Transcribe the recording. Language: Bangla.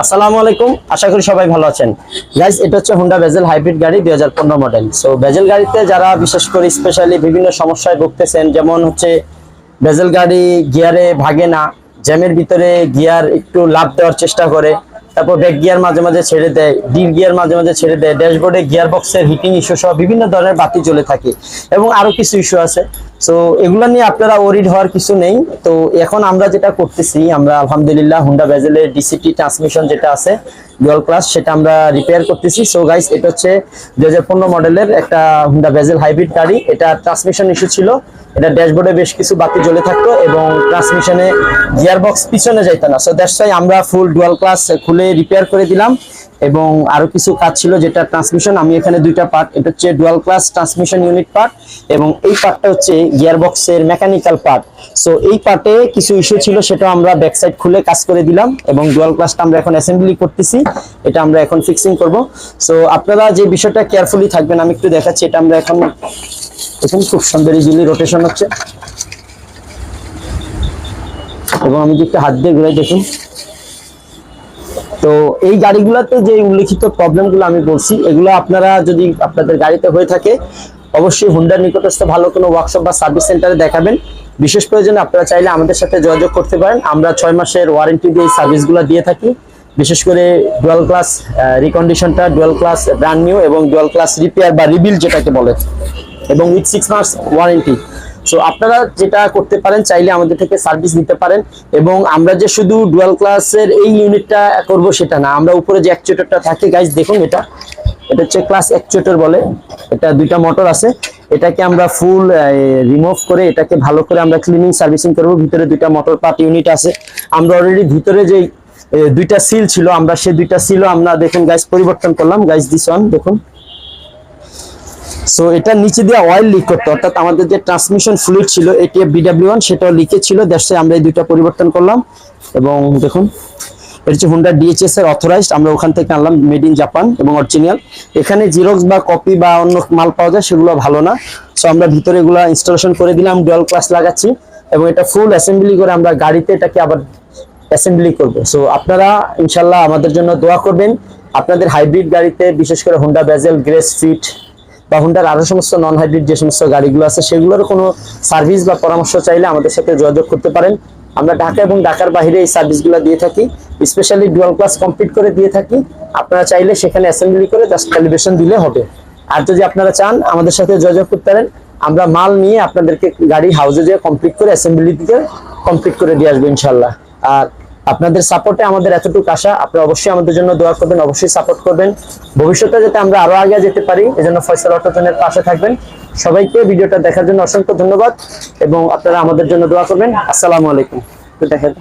আসসালামু আলাইকুম, আশা করি সবাই ভালো আছেন। গাইজ এটা হচ্ছে হুন্ডা বেজেল হাইব্রিড গাড়ি, দুই হাজার পনেরো মডেল সো বেজেল গাড়িতে যারা বিশেষ করে স্পেশালি বিভিন্ন সমস্যায় ভুগতেছেন, যেমন হচ্ছে বেজেল গাড়ি গিয়ারে ভাগে না, জ্যামের ভিতরে গিয়ার একটু লাভ দেওয়ার চেষ্টা করে তারপর ব্যাক গিয়ার মাঝে মাঝে ছেড়ে দেয় ডিপ গিয়ার মাঝে মাঝে ছেড়ে দেয় ড্যাশবোর্ডে গিয়ার বক্সের হিটিং ইস্যু সহ বিভিন্ন ধরনের বাতি চলে থাকে। এবং আরও কিছু ইস্যু আছে। সো এগুলো নিয়ে আপনারা ওরিড হওয়ার কিছু নেই। তো এখন আমরা যেটা করতেছি, আমরা আলহামদুলিল্লাহ হুন্ডা বেজেলের ডিসিটি ট্রান্সমিশন যেটা আছে ডুয়াল ক্লাস সেটা আমরা রিপেয়ার করতেছি। সো গাইস এটা হচ্ছে দুই হাজার পনেরো মডেলের একটা হুন্ডা বেজেল হাইব্রিড গাড়ি। এটা ট্রান্সমিশন ইস্যু ছিল। এটা ড্যাশবোর্ডে বেশ কিছু বাতি জ্বলে থাকতো এবং ট্রান্সমিশনে গিয়ার বক্স পিছনে যাইতো না। সো দ্যাটস ওয়াই আমরা ফুল ডুয়াল ক্লাস খুলে রিপেয়ার করে দিলাম। এবং আরও কিছু কাজ ছিল যেটা ট্রান্সমিশন আমি এখানে দুইটা পার্ট এটা হচ্ছে dual clutch transmission unit part এবং এই পার্টটা হচ্ছে গিয়ার বক্সের মেকানিক্যাল পার্ট সো এই পার্টে কিছু ইস্যু ছিল, সেটা আমরা ব্যাক সাইড খুলে কাজ করে দিলাম এবং ডুয়াল ক্লাসটা আমরা এখন অ্যাসেম্বলি করতেছি, এটা আমরা এখন ফিক্সিং করব। সো আপনারা যে বিষয়টা কেয়ারফুলি থাকবেন, আমি একটু দেখাচ্ছি, এটা আমরা এখন এখন খুব সুন্দর ইজিলি রোটেশন হচ্ছে। এবং আমি যদি একটু হাত দিয়ে ঘুরে দেখুন। তো এই গাড়িগুলোতে যে উল্লেখিত প্রবলেমগুলো আমি বলছি, এগুলো আপনারা যদি আপনাদের গাড়িতে হয়ে থাকে, অবশ্যই হুন্ডার নিকটস্থ ভালো কোনো ওয়ার্কশপ বা সার্ভিস সেন্টারে দেখাবেন। বিশেষ প্রয়োজনে আপনারা চাইলে আমাদের সাথে যোগাযোগ করতে পারেন। আমরা ছয় মাসের ওয়ারেন্টি দিয়ে সার্ভিসগুলো দিয়ে থাকি। বিশেষ করে ডুয়াল ক্লাস রিকন্ডিশনটা ডুয়াল ক্লাস ব্র্যান্ড নিউ এবং ডুয়াল ক্লাস রিপেয়ার বা রিবিল যেটাকে বলে, এবং উইথ সিক্স মাস ওয়ারেন্টি সো আপনারা যেটা করতে পারেন, চাইলে আমাদের থেকে সার্ভিস নিতে পারেন। এবং আমরা যে শুধু ডুয়াল ক্লাসের এই ইউনিটটা করব সেটা না, আমরা উপরে যে অ্যাকচুয়েটরটা থাকে গাইজ দেখুন এটা। এটা হচ্ছে ক্লাস অ্যাকচুয়েটর বলে। এটা দুইটা মোটর আছে। এটাকে আমরা ফুল রিমুভ করে, এটাকে ভালো করে আমরা ক্লিনিং সার্ভিসিং করব। ভিতরে দুইটা মোটর পার্ট ইউনিট আছে। আমরা অলরেডি ভিতরে যে দুইটা সিল ছিল, আমরা সেই দুইটা সিলও আমরা, দেখুন গাইজ পরিবর্তন করলাম। গাইজ দিস দেখুন। সো এটা নিচে দিয়ে অয়েল লিক করতো, অর্থাৎ আমাদের যে ট্রান্সমিশন ফ্লুইড ছিল এটি বিডাব্লিউ ওয়ান সেটাও লিকেজ ছিল দ্যাটসে আমরা এই দুইটা পরিবর্তন করলাম। এবং দেখুন, এটা হচ্ছে হুন্ডা ডিএচএস এর অথরাইজড আমরা ওখান থেকে আনলাম মেড ইন জাপান এবং অরিজিনাল এখানে জিরক্স বা কপি বা অন্য মাল পাওয়া যায়, সেগুলো ভালো না। সো আমরা ভিতরে এগুলো ইনস্টলেশন করে দিলাম ডুয়াল ক্লাস লাগাচ্ছি। এবং এটা ফুল অ্যাসেম্বলি করে আমরা গাড়িতে এটাকে আবার অ্যাসেম্বলি করব। সো আপনারা ইনশাল্লাহ আমাদের জন্য দোয়া করবেন। আপনাদের হাইব্রিড গাড়িতে, বিশেষ করে হোন্ডা বেজেল গ্রেস ফিট বা হুন্ডার আরও সমস্ত নন হাইব্রিড যে সমস্ত গাড়িগুলো আছে, সেগুলোর কোনো সার্ভিস বা পরামর্শ চাইলে আমাদের সাথে যোগাযোগ করতে পারেন। আমরা ঢাকা এবং ঢাকার বাইরে এই সার্ভিসগুলো দিয়ে থাকি স্পেশালি ডুয়াল ক্লাস কমপ্লিট করে দিয়ে থাকি। আপনারা চাইলে সেখানে অ্যাসেম্বলি করে জাস্ট ক্যালিব্রেশন দিলে হবে। আর যদি আপনারা চান, আমাদের সাথে যোগাযোগ করতে পারেন। আমরা মাল নিয়ে আপনাদেরকে গাড়ি হাউজে যেয়ে কমপ্লিট করে অ্যাসেম্বলি দিকে কমপ্লিট করে দিয়ে আসব ইনশাল্লাহ আর আপনাদের সাপোর্টে আমাদের এতটুকু আশা। আপনারা অবশ্যই আমাদের জন্য দোয়া করবেন, অবশ্যই সাপোর্ট করবেন। ভবিষ্যতে যাতে আমরা আরও আগে যেতে পারি, এজন্য ফয়সাল অটোজনের পাশে থাকবেন। সবাইকে ভিডিওটা দেখার জন্য অসংখ্য ধন্যবাদ এবং আপনারা আমাদের জন্য দোয়া করবেন। আসসালামু আলাইকুম। দেখেন